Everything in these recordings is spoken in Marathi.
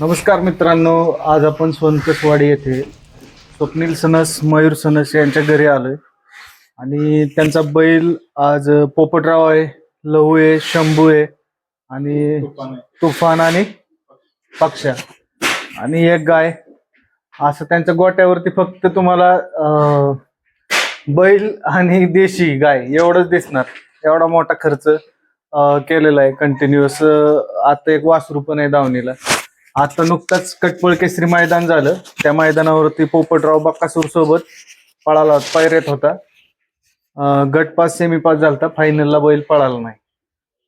नमस्कार मित्रांनो आज आपण सोनकसवाडी येथे स्वप्नील सनस मयूर सनस यांच्या घरी आलोय. आणि त्यांचा बैल आज पोपटराव आहे लहू आहे शंभू आहे आणि तुफान आणि पक्षा. आणि एक गाय. असं त्यांच्या गोट्यावरती फक्त तुम्हाला अं, बैल आणि देशी गाय एवढंच दिसणार. एवढा मोठा खर्च अं, केलेला आहे कंटिन्युअस आता एक वासरू पण आहे दावणीला. आता नुकताच कटपळ केसरी मैदान झालं. त्या मैदानावरती पोपटराव बक्कासूर सोबत पळाला पैरेत होता. अं, गट पास सेमी पास झालता. फायनलला बैल पळाला नाही.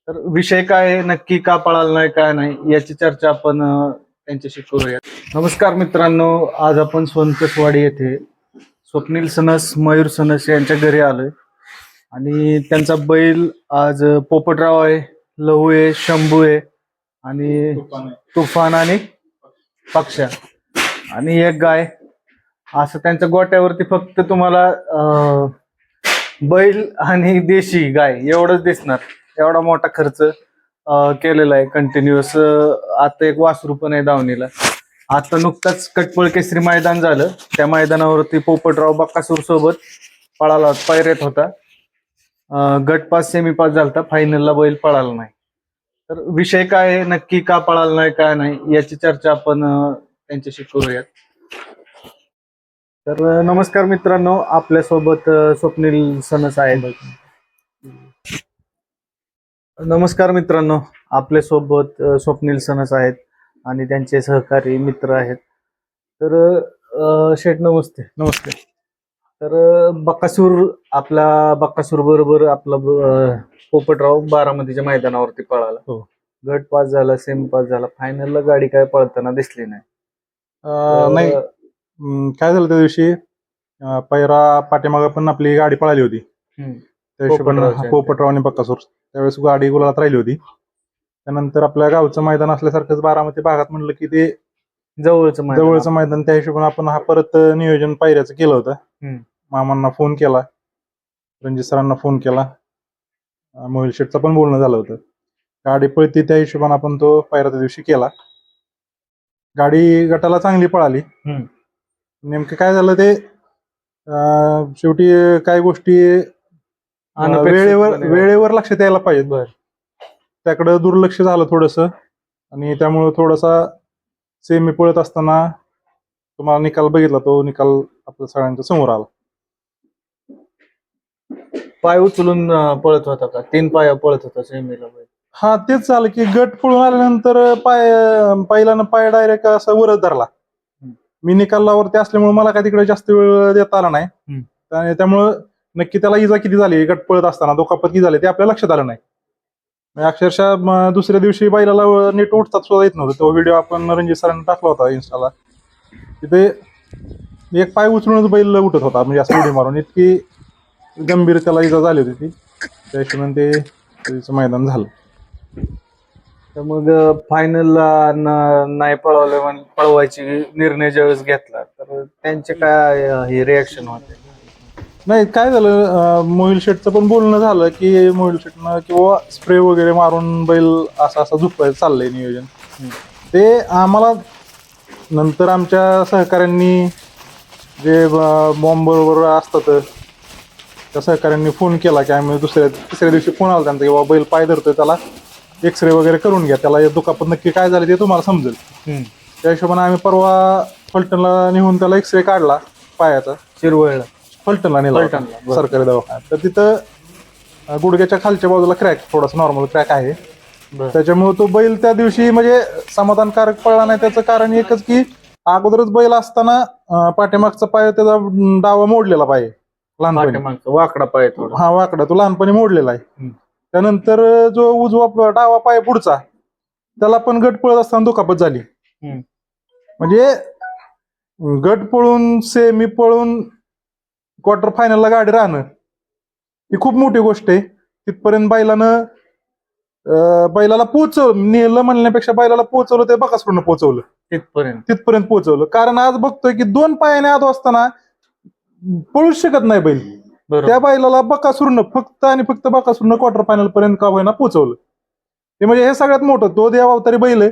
तर विषय काय आहे? नक्की का पळाला नाही काय नाही? याची चर्चा आपण अं, त्यांच्याशी करूया नमस्कार मित्रांनो. आज आपण सोनकसवाडी येथे स्वप्नील सनस मयूर सनस यांच्या घरी आलोय. आणि त्यांचा बैल आज पोपटराव आहे लहू आहे शंभू आहे. आणि तुफान. आणि पक्षा आणि एक गाय. असं त्यांच्या गोट्यावरती फक्त तुम्हाला बैल आणि देशी गाय एवढंच दिसणार. एवढा मोठा खर्च केलेला आहे कंटिन्युअस आता एक वासरू पण आहे दावणीला. आता नुकताच कटपळ केसरी मैदान झालं. त्या मैदानावरती पोपटराव बक्कासूर सोबत पळाला पैरेत होता. गट पास सेमी पास झालता फायनलला बैल पळाला नाही. तर विषय काय आहे? नक्की का पळाला नाही काय नाही याची चर्चा आपण त्यांच्याशी करूयात. तर नमस्कार मित्रांनो आपल्यासोबत स्वप्नील सनस आहेत. नमस्कार मित्रांनो आपल्यासोबत स्वप्नील सनस आहेत आणि त्यांचे सहकारी मित्र आहेत. तर शेठ नमस्ते. नमस्ते. तर बकासूर आपला बकासूर बरोबर आपला पोपटराव बारामतीच्या मैदानावरती पळाला. हो. गट पास झाला सेमी पास झाला. फायनलला गाडी काय पळताना दिसली नाही. अं, नाही तर, अं, काय झालं त्या दिवशी? अं, पैरा पाठीमागं पण आपली गाडी पळाली होती. हम्म. त्या हिशोबानं पोपटराव आणि बक्कासूर. त्यावेळेस गाडी गुलालात राहिली होती. त्यानंतर आपल्या गावचं मैदान असल्यासारखंच बारामती भागात म्हणलं की ते जवळचं मैदान. जवळचं मैदान त्या हिशोबाने आपण हा परत नियोजन पायऱ्याचं केलं होतं. हम्म. मामांना फोन केला. रणजित सरांना फोन केला. मोहिल शेठचं पण बोलणं झालं होतं गाडी पळती त्या हिशोबाने आपण तो पायरा त्या दिवशी केला गाडी गटाला चांगली पळाली. नेमकं काय झालं ते अं, शेवटी काही गोष्टी अं, वेळेवर. वेळेवर लक्षात यायला पाहिजे बर. त्याकडं दुर्लक्ष झालं थोडस आणि त्यामुळे थोडासा सेमी पळत असताना तुम्हाला निकाल बघितला तो निकाल आपल्या सगळ्यांच्या समोर आला पाय उचलून अं, पळत होता का? तीन पाया पळत होता सेमीला. हा तेच झालं की गट पळून आल्यानंतर पाय पहिल्यानं पाय डायरेक्ट असा वरच धरला. हम्म. मी निकालावरती असल्यामुळे मला काय तिकडे जास्त वेळ देता आला नाही. हम्म. आणि त्यामुळं नक्की त्याला इजा किती झाली गट पळत असताना दुखापत किती झाली ते आपल्या लक्षात आलं नाही. म्हणजे अक्षरशः म, दुसऱ्या दिवशी बैलाला नीट उठतात सुद्धा येत नव्हतं. तो व्हिडिओ आपण रणजित सरांनी टाकला होता इन्स्टाला तिथे एक पाय उचलूनच बैल उठत होता म्हणजे असं उडी मारून. इतकी गंभीर त्याला इजा झाली होती ती. त्या हिशोबाने ते त्याचं मैदान झालं. तर मग फायनलला नाही पळवलं म्हणून पळवायची निर्णय ज्यावेळेस घेतला तर त्यांचे काय हे रिॲक्शन होते? नाही काय झालं मोहिल शेटचं पण बोलणं झालं की मोहिल शेटनं किंवा स्प्रे वगैरे मारून बैल असा असा झुपायचं चाललंय नियोजन. ते आम्हाला नंतर आमच्या सहकाऱ्यांनी जे बॉम्ब बरोबर असतात त्या सहकाऱ्यांनी फोन केला की आम्ही दुसऱ्या तिसऱ्या दिवशी फोन आला त्यांचा की बाबा बैल पाय धरतोय त्याला एक्सरे वगैरे करून घ्या त्याला हे दुखापत नक्की काय झाली ते तुम्हाला समजेल. त्या हिशोबाने आम्ही परवा फलटणला नेऊन त्याला एक्सरे काढला पायाचा. शिरवळला. फलटणला नेला फलटणला. सरकारी दवाखान्यात. तर तिथं गुडघ्याच्या खालच्या बाजूला क्रॅक थोडासा नॉर्मल क्रॅक आहे. त्याच्यामुळे तो बैल त्या दिवशी म्हणजे समाधानकारक पळला नाही त्याचं कारण एकच की अगोदरच बैल असताना पाठीमागचा पाय त्याचा डावा मोडलेला पाय लहानपणी. वाकडा पाय थोडा. हा वाकडा तो लहानपणी मोडलेला आहे. त्यानंतर जो उजवा डावा पाय पुढचा त्याला पण गट पळत असताना दुखापत झाली. म्हणजे गट पळून सेमी पळून क्वार्टर फायनलला गाडी राहणं ही खूप मोठी गोष्ट आहे. तिथपर्यंत बैलानं बैलाला पोचव नेलं म्हणण्यापेक्षा बैलाला पोचवलं ते बकासकडून पोचवलं तिथपर्यंत. तिथपर्यंत पोहोचवलं. कारण आज बघतोय की दोन पायाने आत असताना पळूच शकत नाही बैल. त्या बैलाला बकासूरनं फक्त आणि फक्त बकासूरनं क्वार्टर फायनल पर्यंत का होईना पोहोचवलं. ते म्हणजे हे सगळ्यात मोठं तो देव अवतारी बैल आहे.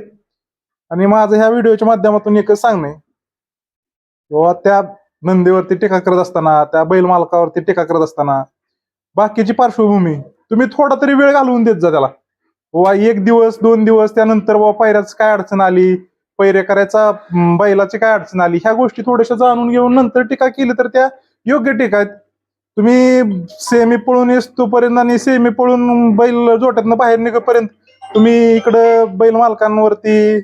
आणि माझं ह्या व्हिडिओच्या माध्यमातून एकच सांगणे बाबा त्या नंदीवरती टीका करत असताना त्या बैल मालकावरती टीका करत असताना बाकीची पार्श्वभूमी तुम्ही थोडा तरी वेळ घालवून देत जा त्याला. बाबा एक दिवस दोन दिवस त्यानंतर बाबा पैऱ्याच काय अडचण आली पैरे करायचा बैलाची काय अडचण आली? ह्या गोष्टी थोड्याशा जाणून घेऊन नंतर टीका केली तर त्या योग्य टीका आहेत. तुम्ही सेमी पळून येतोपर्यंत आणि सेमी पळून बैल जोट्यातनं बाहेर निघेपर्यंत तुम्ही इकडं बैल मालकांवरती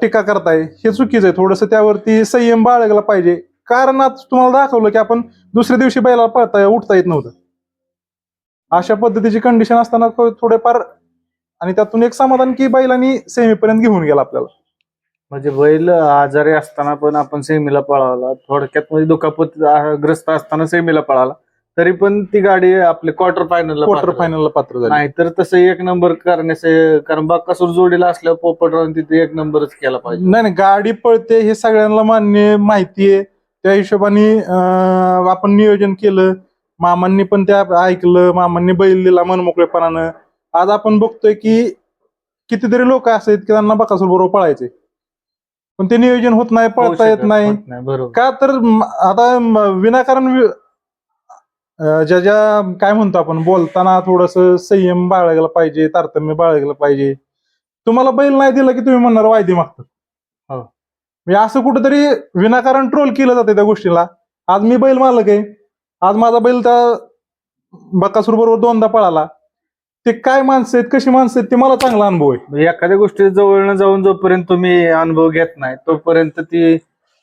टीका करताय. हे चुकीचं आहे. थोडंसं त्यावरती संयम बाळगला पाहिजे. कारण आज तुम्हाला दाखवलं की आपण दुसऱ्या दिवशी बैलाला पळता उठता येत नव्हतं. अशा पद्धतीची कंडिशन असताना थोडेफार आणि त्यातून एक समाधान की बैलांनी सेमीपर्यंत घेऊन गेला आपल्याला. म्हणजे बैल आजारी असताना पण आपण सेमीला पळावला थोडक्यात म्हणजे दुखापत ग्रस्त असताना सेमीला पळाला. तरी पण ती गाडी आपले क्वार्टर फायनलला क्वार्टर फायनलला पात्र झाले. नाहीतर तसं एक नंबर करण्याचे कारण बाकासूर जोडीला असल्यावर पोपट राहून तिथे एक नंबरच केला पाहिजे. नाही नाही गाडी पळते हे सगळ्यांना मान्य माहिती आहे. त्या हिशोबाने आपण नियोजन केलं. मामांनी पण त्या ऐकलं. मामांनी बैल दिला मनमोकळेपणानं. आज आपण बघतोय की कितीतरी लोक असे आहेत की त्यांना बकासूर बरोबर पळायचे पण ते नियोजन होत नाही पळता येत नाही. नाही बरोबर. का तर म- आता म- विनाकारण वि- अं, ज्या ज्या काय म्हणतो आपण बोलताना थोडस संयम बाळगला पाहिजे तारतम्य बाळगलं पाहिजे. तुम्हाला बैल नाही दिला की तुम्ही म्हणणार वायदे मागतात. हो. म्हणजे असं कुठंतरी विनाकारण ट्रोल केलं जाते त्या गोष्टीला. आज मी बैल मालक आहे. आज माझा बैल त्या बकासूर बरोबर दोनदा पळाला. ते काय माणसं आहेत कशी माणसं आहेत ते मला चांगला अनुभव आहे. म्हणजे एखाद्या गोष्टी जवळनं जाऊन जोपर्यंत तुम्ही अनुभव घेत नाही तोपर्यंत ती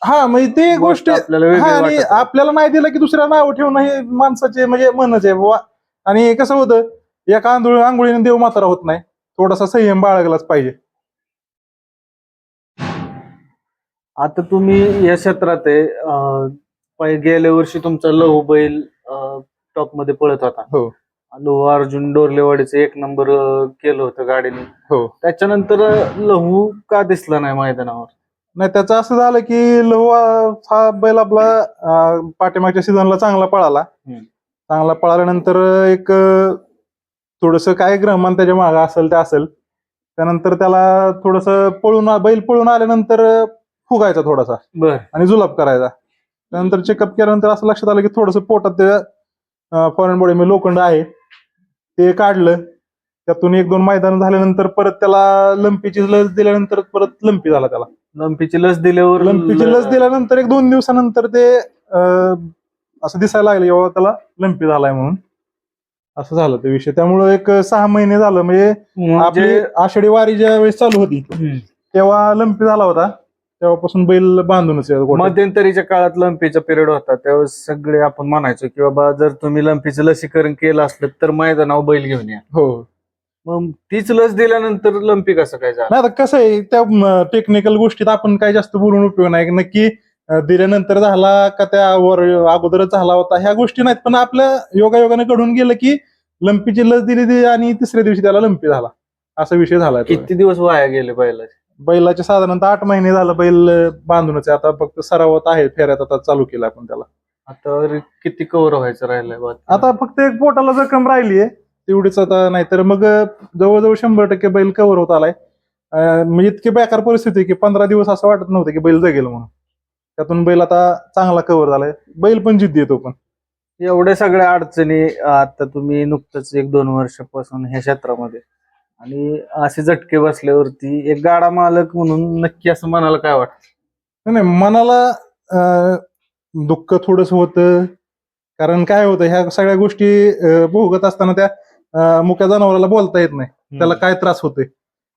हा म्हणजे ते गोष्ट आपल्याला वेगळी हा आणि वाटत नाही. आपल्याला नाही दिलं की दुसऱ्या नाव ठेवणं हे माणसाचे म्हणजे मनच आहे बुवा. आणि कसं होतं एका आंधळ आंघोळीने देव मातारा होत नाही. थोडासा संयम बाळगलाच पाहिजे. आता तुम्ही या क्षेत्रात आहे अं, पहि- गेल्या वर्षी तुमचा लहू बैल टॉपमध्ये पळत होता. हो. लहू अर्जुन डोरलेवाडीचं एक नंबर अं, केलं होतं गाडीने. हो. त्याच्यानंतर लहू का दिसला नाही मैदानावर? नाही त्याचं असं झालं की लहू हा बैल आपला अं, पाठीमागच्या सीझनला चांगला पळाला. हम्म. चांगला पळाल्यानंतर एक थोडस काय ग्रहमान त्याच्यामागे असेल ते असेल. त्यानंतर त्याला थोडस पळून बैल पळून आल्यानंतर फुगायचा थोडासा. बर. आणि जुलाब करायचा. त्यानंतर चेकअप केल्यानंतर असं लक्षात आलं की थोडंसं पोटात फॉरेन बॉडी मध्ये लोखंड आहे. ते काढलं. त्यातून एक दोन मैदान झाल्यानंतर परत त्याला लंपीची लस दिल्यानंतर परत लंपी झाला त्याला. लंपीची लस दिल्यावर लंपीची लस दिल्यानंतर एक दोन दिवसानंतर ते असं दिसायला लागलं बाबा त्याला लंपी झालाय म्हणून. असं झालं ते विषय. त्यामुळे एक सहा महिने झालं. म्हणजे आपली म्हणजे आषाढी वारी ज्या वेळेस चालू होती. तेव्हा लंपी झाला होता. तेव्हापासून बैल बांधूनच आहे गोठ्यात. मध्यंतरीच्या काळात लंपीचा पिरियड होता त्यावेळेस सगळे आपण म्हणायचो की बाबा जर तुम्ही लंपीचं लसीकरण केलं असलं तर मैदानावर बैल घेऊन या. हो. मग तीच लस दिल्यानंतर लंपी कसं काय झालं? नाही आता कसं आहे त्या टेक्निकल गोष्टीत आपण काही जास्त बोलून उपयोग नाही. नक्की अं, दिल्यानंतर झाला का त्यावर अगोदरच झाला होता ह्या गोष्टी नाहीत. पण आपल्या योगायोगाने घडून गेलं की लंपीची लस दिली ती आणि तिसऱ्या दिवशी त्याला लंपी झाला. असा विषय झाला तो. किती दिवस वाया गेले बैलाचे? बैलाचे साधारणतः आठ महिने झालं बैल बांधूनच आहे. आता फक्त सरावात आहे फेऱ्यात आता चालू केला आपण त्याला. आता किती कव्हर व्हायचं राहिलंय बा? आता फक्त एक पोटाला जखम राहिली आहे तेवढीच आता नाहीतर मग अं, जवळजवळ शंभर टक्के बैल कव्हर होत आलाय. अं, म्हणजे इतकी बेकार परिस्थिती आहे की पंधरा दिवस असं वाटत नव्हतं की बैल जगेल म्हणून. त्यातून बैल आता चांगला कव्हर झालाय. बैल पण जिद्दी येतो पण. एवढ्या सगळ्या अडचणी आता तुम्ही नुकतंच एक दोन वर्षापासून ह्या क्षेत्रामध्ये आणि असे झटके बसल्यावरती एक गाडा मालक म्हणून नक्की असं मनाला काय वाटतं? नाही नाही, मनाला अं, दुःख थोडस होतं. कारण काय होतं ह्या सगळ्या गोष्टी अं, भोगत असताना त्या अं, मुक्या जनावराला बोलता येत नाही. त्याला काय त्रास होतोय?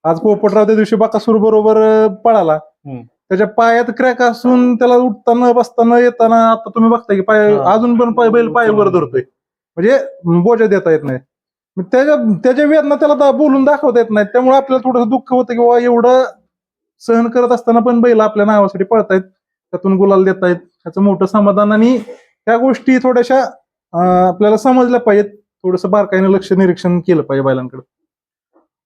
आज पोपटराव त्या दिवशी बाकासूर बरोबर अं, पळाला. हम्म. त्याच्या पायात क्रॅक असून त्याला उठताना बसताना येताना आता तुम्ही बघताय की पाय हा. अजून पण पाय बैल पाय वर धरतोय. म्हणजे बोजा देता येत नाही. मग त्याच्या त्याच्या वेदना त्याला दा- बोलून दाखवता येत नाही त्यामुळे आपल्याला थोडंसं दुःख होतं की बाबा एवढं सहन करत असताना पण बैल आपल्या नावासाठी पळतायत. त्यातून गुलाल देत आहेत त्याचं मोठं समाधान आणि ह्या गोष्टी थोड्याशा अं, आपल्याला समजल्या पाहिजेत. थोडंसं बारकाईने लक्ष निरीक्षण केलं पाहिजे बैलांकडे.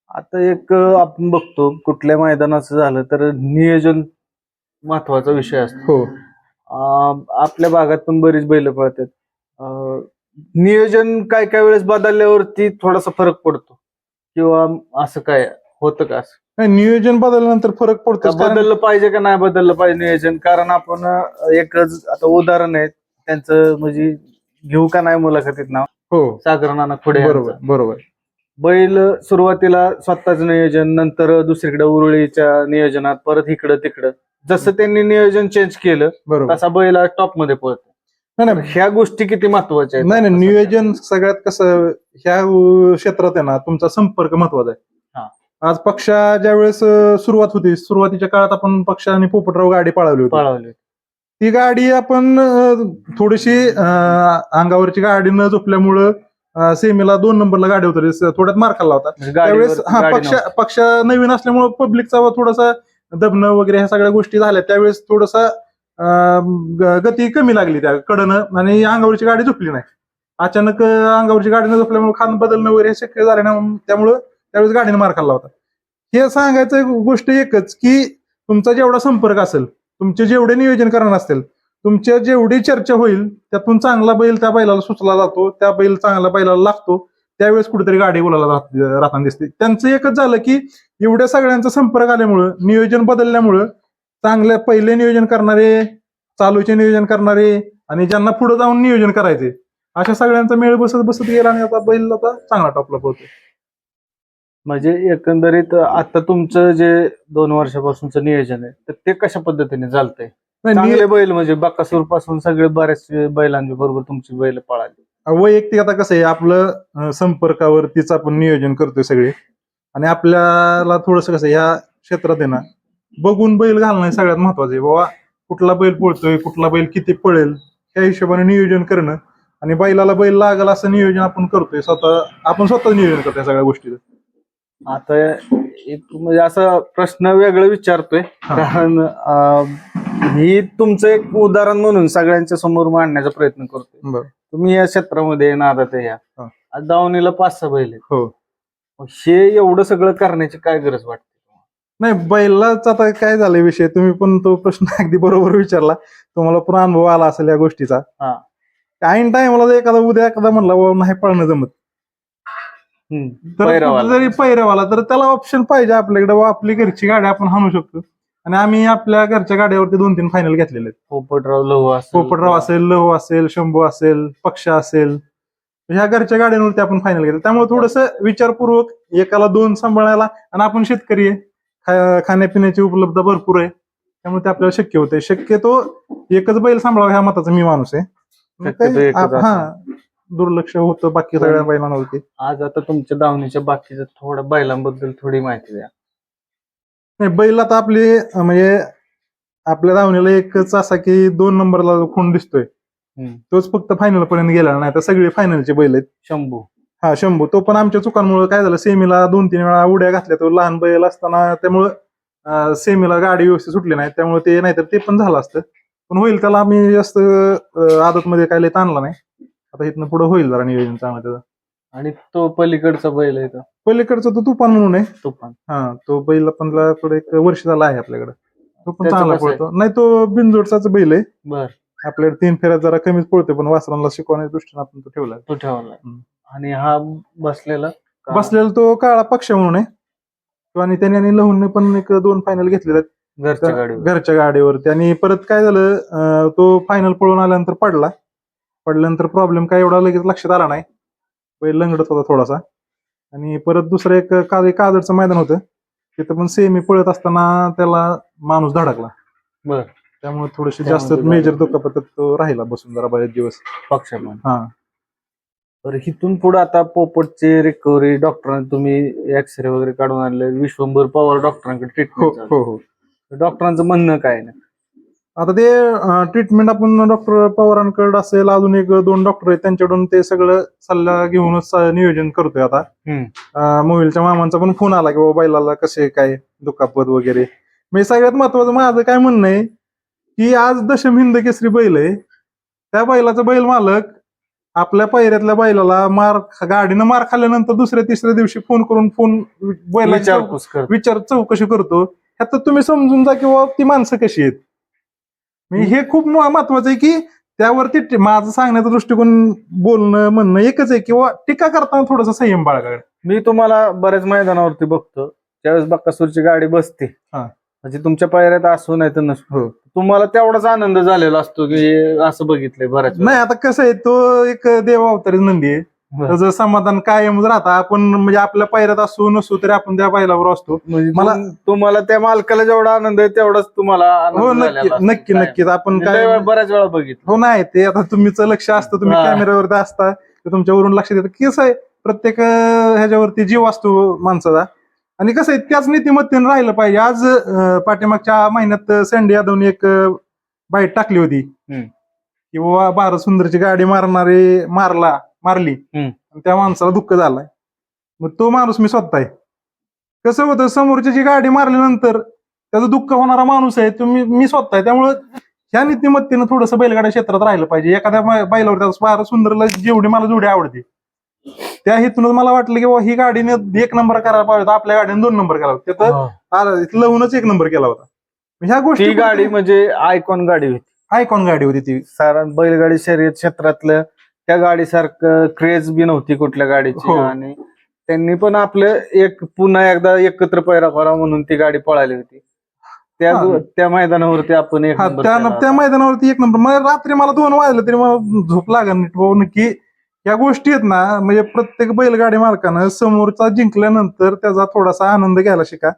आता एक अं, आपण बघतो कुठल्या मैदानाचं झालं तर नियोजन महत्त्वाचा विषय असतो. हो. अं, आपल्या भागात पण बरीच बैल पळतात. अं, नियोजन काय काय वेळेस बदलल्यावरती थोडासा फरक पडतो? किंवा असं काय होतं का असं? नाही नियोजन बदलल्यानंतर फरक पडतो बदललं पाहिजे का नाही बदललं पाहिजे नियोजन? कारण आपण अं, एकच आता उदाहरण आहे. त्यांचं म्हणजे घेऊ का नाही मुलाखतीत नाव? हो. सागर नाना पुढे बरोबर बरोबर. बैल सुरुवातीला स्वतःच नियोजन नंतर दुसरीकडे उरुळीच्या नियोजनात परत इकडं तिकडं. जसं त्यांनी नियोजन चेंज केलं बरोबर. तसा बैल टॉपमध्ये पळतो नाही नाही ह्या गोष्टी किती महत्त्वाच्या आहेत? नाही नाही नियोजन सगळ्यात कसं ह्या क्षेत्रात आहे ना तुमचा संपर्क महत्त्वाचा हा. आहे आज पक्षा ज्या वेळेस सुरुवात होती सुरुवातीच्या काळात आपण पक्ष आणि पोपटराव गाडी पळवली होती. पळवले ती गाडी आपण थोडीशी अंगावरची गाडी न झोपल्यामुळं सेमीला दोन नंबरला गाडी होती थोड्यात मार खाल्ला होता. म्हणजे त्यावेळेस हा पक्ष. पक्ष नवीन असल्यामुळे पब्लिकचा थोडासा दबणं वगैरे ह्या सगळ्या गोष्टी झाल्या. त्यावेळेस थोडसा गती कमी लागली त्या कडनं आणि अंगावरची गाडी झोपली नाही. अचानक अंगावरची गाडी न झोपल्यामुळे खान बदलणं वगैरे हे शक्य झालं नाही त्यामुळं त्यावेळेस गाडीने मार खाल्ला होता. हे सांगायचं गोष्ट एकच की तुमचा जेवढा संपर्क असेल तुमचे जेवढे नियोजन करणार असेल तुमच्या जेवढी चर्चा होईल त्यातून चांगला बैल त्या बैलाला सुचला जातो त्या बैल चांगला बैलाला लागतो त्यावेळेस कुठेतरी गाडी बोलायला राहत- राहताना दिसते. त्यांचं एकच झालं की एवढ्या सगळ्यांचा संपर्क आल्यामुळं नियोजन बदलल्यामुळं चांगल्या पहिले नियोजन करणारे चालूचे नियोजन करणारे आणि ज्यांना पुढे जाऊन नियोजन करायचे अशा सगळ्यांचा मेळ बसत बसत गेला आणि आता बैल आता चांगला टॉपला पोहोचतो म्हणजे एकंदरीत आता तुमचं जे दोन वर्षापासूनचं नियोजन आहे तर ते कशा पद्धतीने चालतंय? चांगले बैल म्हणजे बकासूरपासून सगळे बऱ्याच बैलांच्या बरोबर तुमची बैल पळाली. वैयक्तिक आता कसं आहे आपलं संपर्कावरतीच आपण नियोजन करतोय सगळे. आणि आपल्याला थोडस कसं ह्या क्षेत्रात आहे ना बघून बैल घालणं हे सगळ्यात महत्वाचं आहे. बाबा कुठला बैल पळतोय कुठला बैल किती पळेल त्या हिशोबाने नियोजन करणं आणि बैलाला बैल लागल असं नियोजन आपण करतोय. स्वतः आपण स्वतः नियोजन करतोय सगळ्या गोष्टीचं. आता एक म्हणजे असा प्रश्न वेगळं विचारतोय. कारण अं, ही तुमचं एक उदाहरण म्हणून सगळ्यांच्या समोर मांडण्याचा प्रयत्न करतोय. बरं. तुम्ही या क्षेत्रामध्ये नादात या. हा. आज दावणीला पाच सहा बैल आहेत. हो. मग हे एवढं सगळं करण्याची काय गरज वाटते? नाही बैलाच आता काय झालंय विषय? तुम्ही पण तो प्रश्न अगदी बरोबर विचारला. तुम्हाला पण अनुभव आला असेल या गोष्टीचा. हा. ऐन टाइमला एखादा उद्या एखादा म्हणला "बाबा, नाही पळणं जमत. तर पैरावाला. जरी पैरावाला तर त्याला ऑप्शन पाहिजे आपल्याकडे. व आपली घरची गाडी आपण हाणू शकतो. आणि आम्ही आपल्या घरच्या गाड्यावरती दोन तीन फायनल घेतलेले आहेत. पोपटराव लहू असेल. पोपटराव असेल लहू असेल शंभू असेल पक्ष असेल. ह्या घरच्या गाड्यांवरती आपण फायनल घेतलं. त्यामुळे थोडस विचारपूर्वक एकाला दोन सांभाळायला आणि आपण शेतकरी आहे. खाण्यापिण्याची उपलब्धता भरपूर आहे. त्यामुळे ते आपल्याला शक्य होते शक्यतो एकच बैल सांभाळावा ह्या मताचा मी माणूस आहे. हा दुर्लक्ष होतं बाकी सगळ्या बैलांवरती. आज आता तुमच्या दावणीच्या बाकीच्या थोड्या बैलांबद्दल थोडी माहिती द्या. नाही बैल आता आपली म्हणजे आपल्या धावणीला एकच असा की दोन नंबरला खूण दिसतोय. तोच फक्त फायनल पर्यंत गेला नाही तर सगळे फायनलचे बैल आहेत. शंभू. हा शंभू तो पण आमच्या चुकांमुळे काय झालं सेमीला दोन तीन वेळा उड्या घातल्या तो लहान बैल असताना त्यामुळं सेमीला गाडी व्यवस्थित सुटली नाही त्यामुळे ते नाहीतर ते पण झालं असतं. पण होईल त्याला आम्ही जास्त आदत मध्ये काय ताणला नाही. आता इथनं पुढे होईल जरा नियोजन चांगलं त्याचं. आणि तो पलीकडचा बैल आहे तो. पलीकडचं तो तुफान म्हणून आहे. तुफान. हा तो बैल आपण थोडं एक वर्ष झाला आहे आपल्याकडे. तो पण त्याचं चांगला कसं आहे? पळतो. नाही तो बिनजोडचाच बैल आहे. बर. आपल्याकडे तीन फेऱ्यात जरा कमीच पळतो पण वासरांना शिकवण्याच्या दृष्टीने आपण तो ठेवला तो ठेवला हम्म. आणि हा बसलेला का- बसलेला तो काळा पक्ष म्हणून आहे. तो आणि त्याने आणि लहून पण एक दोन फायनल घेतलेले आहेत. घरच्या गाडीवर. घरच्या गाडीवरती. आणि परत काय झालं अं, तो फायनल पळून आल्यानंतर पडला. पडल्यानंतर प्रॉब्लेम काय एवढा लगेच लक्षात आला नाही. बैल लंगडत होता थोडासा. आणि परत दुसरं एक का काजडचं मैदान होतं. तिथं पण सेमी पळत असताना त्याला माणूस धडकला. बर. त्यामुळे थोडीशी त्यामुळे जास्त तो मेजर. दुखापत तो राहिला बसून जरा बरेच दिवस. पक्ष पण हा. तर इथून पुढे आता पोपटची रिकव्हरी डॉक्टरांनी तुम्ही एक्सरे वगैरे काढून आणले विश्वंभर पवार डॉक्टरांकडे हो ट्रीटमेंट हो. हो डॉक्टरांचं म्हणणं काय नाही आता ते ट्रीटमेंट आपण डॉक्टर पवारांकडे असेल अजून एक दोन डॉक्टर आहेत त्यांच्याकडून ते सगळं सल्ला घेऊनच स- नियोजन करतोय आता. हम्म. अं, मोहिलच्या मामांचा पण फोन आला की बाबा बैलाला कसे काय दुखापत वगैरे? म्हणजे सगळ्यात महत्वाचं माझं काय म्हणणं आहे की आज दशम हिंद केसरी बैल आहे. त्या बैलाचा बैल मालक आपल्या पायऱ्यातल्या बैलाला मार गाडीनं मार खाल्ल्यानंतर दुसऱ्या तिसऱ्या दिवशी फोन करून फोन बैलाची विचारपूस कर विचार चौकशी करतो. ह्यात तुम्ही समजून जा की बाबा ती माणसं कशी आहेत. म्हणजे हे खूप म- महत्वाचं आहे की त्यावरती माझं सांगण्याचा दृष्टिकोन बोलणं म्हणणं एकच आहे किंवा टीका करताना थोडासा संयम बाळगा मी तुम्हाला बऱ्याच मैदानावरती बघतो. ज्यावेळेस बक्कासूरची गाडी बसते. हा. म्हणजे तुमच्या पायऱ्यात असू नाही तर नसतो हो तुम्हाला तेवढाच आनंद झालेला असतो की असं बघितलंय बऱ्याच वेळा. नाही आता कसं आहे तो एक देव अवतारी नंदी आहे बरं. त्याचं समाधान कायम राहता आपण म्हणजे आपल्या पायऱ्यात असू नसू तरी आपण त्या बैलावर असतो म्हणजे मला- तुम- तुम्हाला त्या मालकाला जेवढा आनंद आहे तेवढाच तुम्हाला हो नक्की. नक्की? नक्कीच आपण काय बऱ्याच वेळा बघितलं हो नाही ते आता तुमचं लक्ष असतं तुम्ही. कॅमेऱ्यावरती असता तुमच्यावरून लक्ष देतं कसं आहे प्रत्येक ह्याच्यावरती जीव असतो माणसाचा आणि कसं आहे त्याच नीतिमत्तेने राहिलं पाहिजे. आज पाठीमागच्या महिन्यात सँडी यादवने एक बाईट टाकली होती. की बाबा भारत सुंदरची गाडी मारणारे मारला मारली. आणि त्या माणसाला दुःख झालंय. मग तो माणूस मी स्वतः आहे. कसं होतं समोरची जी गाडी मारल्यानंतर त्याचं दुःख होणारा माणूस आहे तुम्ही मी स्वतः आहे. त्यामुळं ह्या नीतिमत्तेनं थोडंसं बैलगाड्या क्षेत्रात राहिलं पाहिजे. एखाद्या बैलावर त्या भारत सुंदरला जेवढी मला जेवढी आवडते त्या हेतूनच मला वाटलं की ही गाडीने एक नंबर करायला पाहिजे होता, आपल्या गाडीने दोन नंबर केला होता. त्यात लवूनच एक नंबर केला होता. ह्या ती गोष्टी गाडी म्हणजे आयकॉन गाडी होती. आयकॉन गाडी होती ती. साधारण बैलगाडी शर्यत क्षेत्रातलं त्या गाडीसारखं क्रेज बी नव्हती कुठल्या गाडीची. हो. आणि त्यांनी पण आपलं एक पुन्हा एकदा एकत्र पैरा करा म्हणून ती गाडी पळाली होती. त्या. त्या मैदानावरती आपण त्या. मैदानावरती एक नंबर मला रात्री मला दोन वाजले तरी मला झोप लागत नीट. नक्की या गोष्टी आहेत ना म्हणजे प्रत्येक बैलगाडी मालकानं समोरचा जिंकल्यानंतर त्याचा थोडासा आनंद घ्यायला शिका.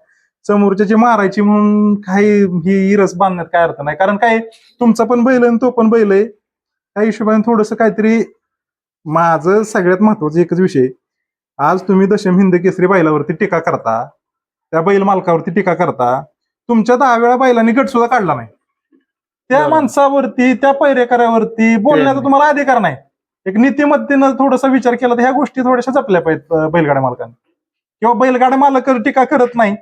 समोरच्या जी मारायची म्हणून काही ही इरस बांधण्यात काय अर्थ नाही. कारण काय तुमचा पण बैल आणि तो पण बैल आहे. त्या हिशोबाने थोडस काहीतरी माझं सगळ्यात महत्त्वाचा एकच विषय आज तुम्ही दशम हिंद केसरी बैलावरती टीका करता त्या बैल मालकावरती टीका करता तुमच्या दहा वेळा बैलांनी गट सुद्धा काढला नाही. त्या. माणसावरती त्या पैरेकऱ्यावरती बोलण्याचा तुम्हाला अधिकार नाही. एक नीतिमत्तेनं थोडासा विचार केला तर ह्या गोष्टी थोड्याशा जपल्या पाहिजेत बैलगाड्या मालकांनी. किंवा बैलगाड्या मालक टीका करत नाही.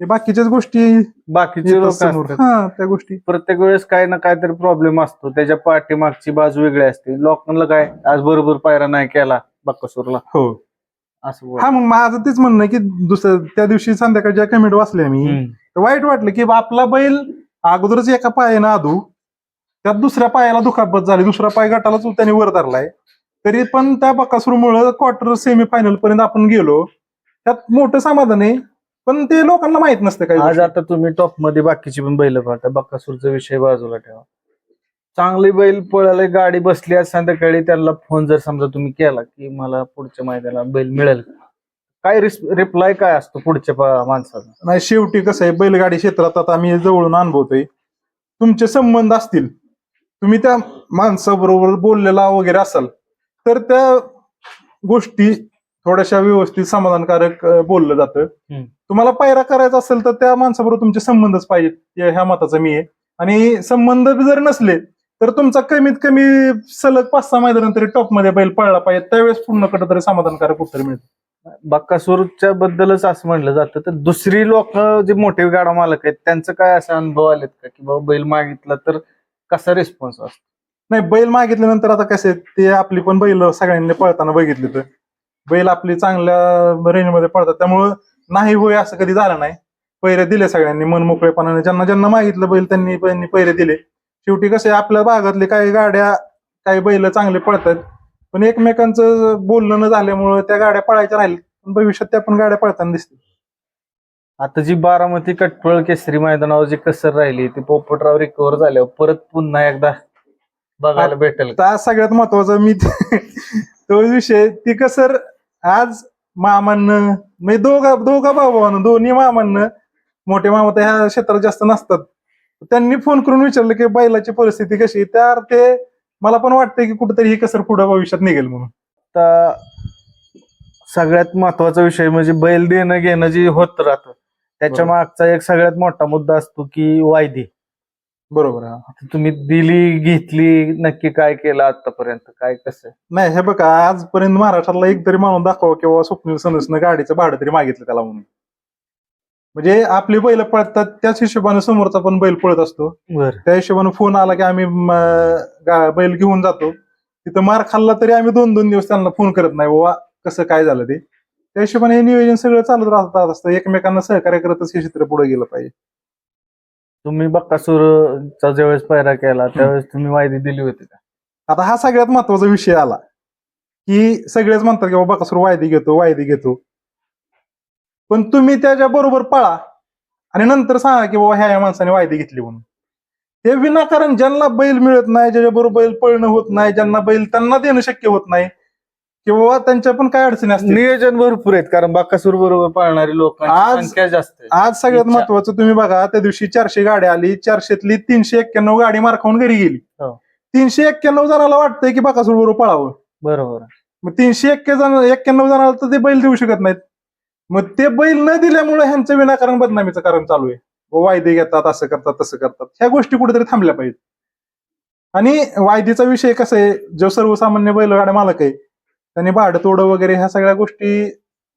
बाकीच्याच गोष्टी बाकीचे लोक असतात. हा त्या गोष्टी. प्रत्येक वेळेस काही ना काहीतरी प्रॉब्लेम असतो. त्याच्या पाठीमागची बाजू वेगळी असते. लोकांना काय आज बरोबर पायरा नाही केला बक्कासूरला हो. असं बोल. हा मग माझं तेच म्हणणं आहे की दुसऱ्या त्या दिवशी संध्याकाळी ज्या कमेंट वाचल्या मी हम्म. तर वाईट वाटलं की बा आपला बैल अगोदरच एका पायानं आदू त्यात दुसऱ्या पायाला दुखापत झाली. दुसरा पाय गटाला त्याने वर धरलाय. तरी पण त्या बकासूरमुळं क्वार्टर सेमी फायनल पर्यंत आपण गेलो. त्यात मोठं समाधान आहे. पण ते लोकांना माहीत नसतं काही आज. आता तुम्ही टॉपमध्ये बाकीची पण बैल पाहता. बक्कासूरचा विषय बाजूला ठेवा. चांगली बैल पळायला गाडी बसली आज संध्याकाळी त्याला फोन जर समजा तुम्ही केला की मला पुढच्या मैदानाला बैल मिळेल? काय रिप्लाय काय असतो पुढच्या माणसाचा? नाही शेवटी कसं आहे बैलगाडी क्षेत्रात आता आम्ही जवळून अनुभवतोय. तुमचे संबंध असतील. तुम्ही त्या माणसाबरोबर बोललेला वगैरे असाल तर त्या गोष्टी थोड्याशा व्यवस्थित समाधानकारक बोललं जातं. तुम्हाला पायरा करायचा असेल तर त्या माणसाबरोबर तुमचे संबंधच पाहिजेत. ह्या मताचा मी आहे. आणि संबंध जर नसले तर तुमचा कमीत कमी सलग पाच सहा मैदान तरी टॉपमध्ये बैल पळला पाहिजे. त्यावेळेस पूर्ण तरी समाधानकारक उत्तर मिळतं. बक्कासूरच्या बद्दलच असं म्हणलं जातं तर दुसरी लोक जे मोठे गाडा मालक आहेत त्यांचं काय असे अनुभव आलेत का? की बाबा बैल मागितला तर कसा रिस्पॉन्स असतो? नाही बैल मागितल्यानंतर आता कसे ते आपली पण बैल सगळ्यांनी पळताना बघितली तर. बैल आपली चांगल्या रेंजमध्ये पळतात. त्यामुळं नाही होय असं कधी झालं नाही. पैरे दिले सगळ्यांनी मन मोकळेपणाने. ज्यांना ज्यांना मागितलं बैल त्यांनी त्यांनी पैरे दिले. शेवटी कसे आपल्या भागातले काही गाड्या काही बैल चांगले पळतात. पण एकमेकांचं बोलणं न झाल्यामुळं त्या गाड्या पळायच्या राहिल्या. पण भविष्यात त्या पण गाड्या पळताना दिसतील. आता जी बारामती कटपळ केसरी मैदानावर जी कसर राहिली ती पोपटराव रिकवर झाल्यावर परत पुन्हा एकदा बघायला भेटेल? आता सगळ्यात महत्त्वाचा मी तो विषय ती कसर आज मामांना म्हणजे दोघा दोघा भावानं दोन्ही मामांना मोठे मामा तर ह्या क्षेत्रात जास्त नसतात त्यांनी फोन करून विचारलं की बैलाची परिस्थिती कशी आहे? त्या अर्थे मला पण वाटतंय की कुठेतरी ही कसर पुढे भविष्यात निघेल म्हणून आता सगळ्यात महत्त्वाचा विषय म्हणजे बैल देणं घेणं जे होत राहतं त्याच्या. मागचा एक सगळ्यात मोठा मुद्दा असतो की वायदी. बरोबर आहे. तुम्ही दिली घेतली नक्की काय केलं आतापर्यंत काय कसं? नाही हे बघा आजपर्यंत महाराष्ट्राला एक तरी माणूस दाखवा किंवा स्वप्नील सनसनं गाडीचं भाडं तरी मागितलं त्याला म्हणून. म्हणजे आपली बैल पळतात त्याच हिशोबाने समोरचा पण बैल पळत असतो. त्या हिशोबाने फोन आला की आम्ही बैल घेऊन जातो. तिथं मार खाल्ला तरी आम्ही दोन दोन दिवस त्यांना फोन करत नाही बाबा कसं काय झालं ते? त्या हिशोबाने हे नियोजन सगळं चालत राहतात असतं. एकमेकांना सहकार्य करतच हे चित्र पुढे गेलं पाहिजे. तुम्ही बक्कासूरचा ज्यावेळेस पायरा केला त्यावेळेस तुम्ही वायदी दिली होती का? आता हा सगळ्यात महत्त्वाचा विषय आला. की सगळेच म्हणतात की बाबा कसं वायदी घेतो वायदी घेतो. पण तुम्ही त्याच्या बरोबर पळा आणि नंतर सांगा की बाबा ह्या ह्या माणसाने वायदे घेतली म्हणून. ते विनाकारण ज्यांना बैल मिळत नाही ज्याच्याबरोबर बैल पळणं होत नाही ज्यांना बैल त्यांना देणं शक्य होत नाही की बाबा त्यांच्या पण काय अडचणी असतील? नियोजन भरपूर आहेत कारण बाकासूर बरोबर पाळणारी लोकांची आज- जास्त आहे. आज सगळ्यात इच्छा. महत्वाचं तुम्ही बघा त्या दिवशी चारशे गाडी आली चारशेतली तीनशे एक्क्याण्णव गाडी मार खाऊन घरी गेली. हो. तीनशे एक्क्याण्णव जणाला वाटतंय की बाकासूर बरोबर पळावं. बरोबर. मग तीनशे एक्के जण एक्क्याण्णव जणाला तर ते बैल देऊ शकत नाहीत. मग ते बैल न दिल्यामुळे ह्यांचं विनाकारण बदनामीचं कारण चालू आहे. व वायदे घेतात असं करतात तसं करतात. ह्या गोष्टी कुठेतरी थांबल्या पाहिजेत. आणि वायदीचा विषय कसा आहे? जो सर्वसामान्य बैलगाड्या मालक आहे त्यांनी भाडं तोडं वगैरे ह्या सगळ्या गोष्टी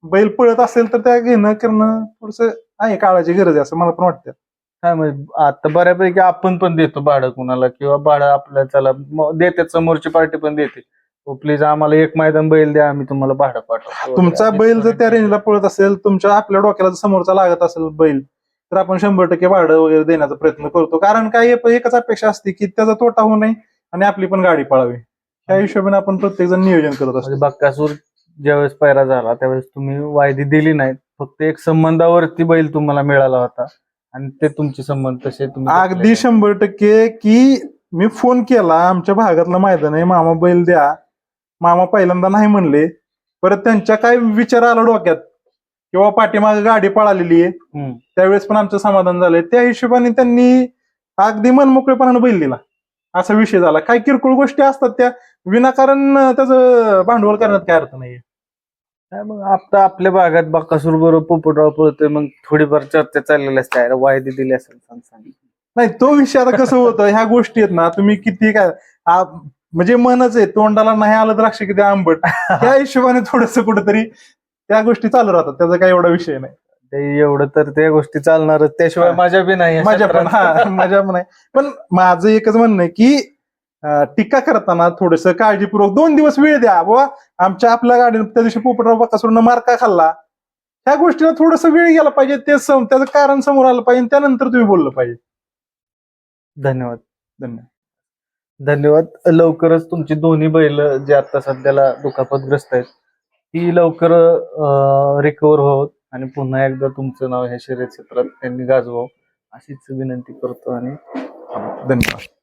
बैल पळत असेल तर त्या घेणं करणं थोडस आहे काळाची गरज आहे असं मला पण वाटतं. काय म्हणजे आता बऱ्यापैकी आपण पण देतो भाडं कुणाला किंवा भाडं आपल्या त्याला म- देतात समोरची पार्टी पण देते. प्लीज आम्हाला एक मैदान बैल द्या आम्ही तुम्हाला भाडं पाठवतो. तुमचा बैल जर त्या रेंजला पळत असेल तुमच्या आपल्या डोक्याला जर समोरचा लागत असेल बैल तर आपण शंभर टक्के भाडं वगैरे देण्याचा प्रयत्न करतो. कारण काय एक- एकच अपेक्षा असते की त्याचा तोटा होऊ नये आणि आपली पण गाडी पळावी. त्या हिशोबाने आपण प्रत्येक जण नियोजन करत म्हणजे असतो बक्कासूर ज्यावेळेस पैरा झाला त्यावेळेस तुम्ही वायदी दिली नाहीत. फक्त एक संबंधावरती बैल तुम्हाला मिळाला होता. आणि ते तुमचे संबंध तसे तुम्ही अगदी शंभर टक्के की मी फोन केला आमच्या भागातलं मैदान आहे मामा बैल द्या. मामा पहिल्यांदा नाही म्हणले. परत त्यांच्या काय विचार आला डोक्यात? किंवा पाठीमागे गाडी पळालेली आहे. हम्म. त्यावेळेस पण आमचं समाधान झालंय. त्या हिशोबाने त्यांनी अगदी मनमोकळेपणानं बैल दिला. असा विषय झाला. काय किरकोळ गोष्टी असतात त्या. विनाकारण त्याचं भांडवल करण्यात काय अर्थ नाहीये. काय मग आता आपल्या भागात बक्कासूर बरोबर पोपटराव पळतोय मग थोडीफार चर्चा चाललेली असते. अरे वायदी दिली असेल सांग सांग. नाही तो विषय आता कसं होतं ह्या गोष्टी आहेत ना तुम्ही किती काय आ- म्हणजे मनच आहे तोंडाला नाही आलं द्राक्ष किती आंबट. त्या हिशोबाने थोडस कुठेतरी त्या गोष्टी चालू राहतात त्याचा काही एवढा विषय नाही. ते एवढं तर त्या गोष्टी चालणारच त्याशिवाय हा. मजा बी नाही मजा पण हा मजा पण आहे पण माझं एकच म्हणणं आहे की टीका करताना थोडस काळजीपूर्वक दोन दिवस वेळ द्या. बाबा आमच्या आपल्या गाडीनं त्या दिवशी पोपटराव बकासूरनं मार का खाल्ला? ह्या गोष्टीला थोडस वेळ गेला पाहिजे. ते सम- त्याचं कारण समोर आलं पाहिजे त्यानंतर तुम्ही बोललं पाहिजे. धन्यवाद. धन्यवाद. धन्यवाद. लवकरच तुमची दोन्ही बैल जे आता सध्याला दुखापतग्रस्त आहेत ती लवकर रिकवर होत आणि पुन्हा एकदा तुमचं नाव ह्या शर्यत क्षेत्रात त्यांनी गाजवावं अशीच विनंती करतो आणि धन्यवाद.